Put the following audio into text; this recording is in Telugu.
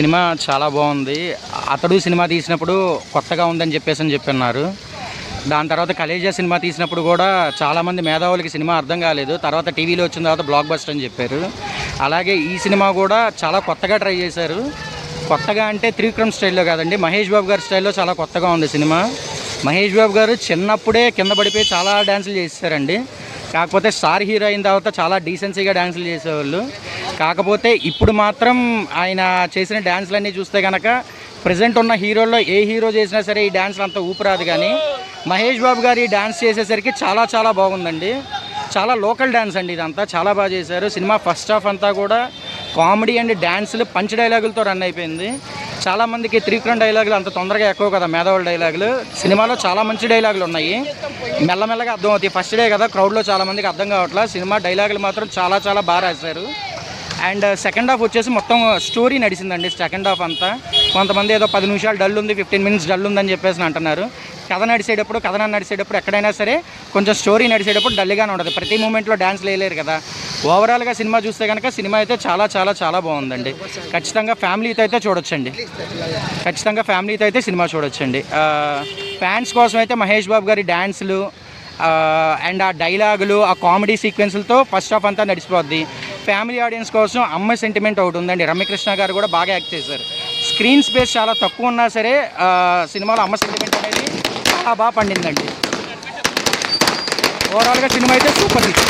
సినిమా చాలా బాగుంది. అతడు సినిమా తీసినప్పుడు కొత్తగా ఉందని చెప్పేసి అని చెప్పన్నారు. దాని తర్వాత కలేజా సినిమా తీసినప్పుడు కూడా చాలామంది మేధావులకి సినిమా అర్థం కాలేదు. తర్వాత టీవీలో వచ్చిన తర్వాత బ్లాక్ బస్టర్ అని చెప్పారు. అలాగే ఈ సినిమా కూడా చాలా కొత్తగా ట్రై చేశారు. కొత్తగా అంటే త్రివిక్రమ్ స్టైల్లో కాదండి మహేష్ బాబు గారి స్టైల్లో చాలా కొత్తగా ఉంది సినిమా. మహేష్ బాబు గారు చిన్నప్పుడే కింద పడిపోయి చాలా డ్యాన్సులు చేశారండి కాకపోతే స్టార్ హీరో అయిన తర్వాత చాలా డీసెన్సీగా డ్యాన్సులు చేసేవాళ్ళు. కాకపోతే ఇప్పుడు మాత్రం ఆయన చేసిన డ్యాన్స్లన్నీ చూస్తే కనుక ప్రజెంట్ ఉన్న హీరోల్లో ఏ హీరో చేసినా సరే ఈ డ్యాన్స్లు అంత ఊపిరాదు కానీ మహేష్ బాబు గారు ఈ డ్యాన్స్ చేసేసరికి చాలా చాలా బాగుందండి. చాలా లోకల్ డ్యాన్స్ అండి ఇదంతా. చాలా బాగా చేశారు. సినిమా ఫస్ట్ హాఫ్ అంతా కూడా కామెడీ అండ్ డ్యాన్సులు పంచ్ డైలాగులతో రన్ అయిపోయింది. చాలామందికి త్రివిక్రమ్ డైలాగులు అంత తొందరగా ఎక్కువ కదా మేధావుల డైలాగులు. సినిమాలో చాలా మంచి డైలాగులు ఉన్నాయి. మెల్లమెల్లగా అర్థం అవుతాయి. ఫస్ట్ డే కదా క్రౌడ్లో చాలామందికి అర్థం కావట్లేదు సినిమా డైలాగులు మాత్రం చాలా చాలా బాగా రాశారు. అండ్ సెకండ్ హాఫ్ వచ్చేసి మొత్తం స్టోరీ నడిచిందండి సెకండ్ హాఫ్ అంతా. కొంతమంది ఏదో పది నిమిషాలు డల్ ఉంది ఫిఫ్టీన్ మినిట్స్ డల్ ఉందని చెప్పేసి అంటున్నారు. కథ నడిచేటప్పుడు కథనం నడిచేటప్పుడు ఎక్కడైనా సరే కొంచెం స్టోరీ నడిచేటప్పుడు డల్గానే ఉంటుంది. ప్రతి మూమెంట్లో డ్యాన్స్ వేయలేరు కదా. ఓవరాల్గా సినిమా చూస్తే కనుక సినిమా అయితే చాలా చాలా చాలా బాగుందండి. ఖచ్చితంగా ఫ్యామిలీతో అయితే చూడొచ్చండి. ఖచ్చితంగా ఫ్యామిలీతో అయితే సినిమా చూడొచ్చండి. ఫ్యాన్స్ కోసం అయితే మహేష్ బాబు గారి డ్యాన్సులు అండ్ ఆ డైలాగులు ఆ కామెడీ సీక్వెన్స్లతో ఫస్ట్ హాఫ్ అంతా నడిచిపోద్ది. ఫ్యామిలీ ఆడియన్స్ కోసం అమ్మ సెంటిమెంట్ ఒకటి ఉందండి. రమ్యకృష్ణ గారు కూడా బాగా యాక్ట్ చేశారు. స్క్రీన్ స్పేస్ చాలా తక్కువ ఉన్నా సరే సినిమాలో అమ్మ సెంటిమెంట్ అనేది చాలా బాగా పండిందండి. ఓవరాల్గా సినిమా అయితే సూపర్ హిట్.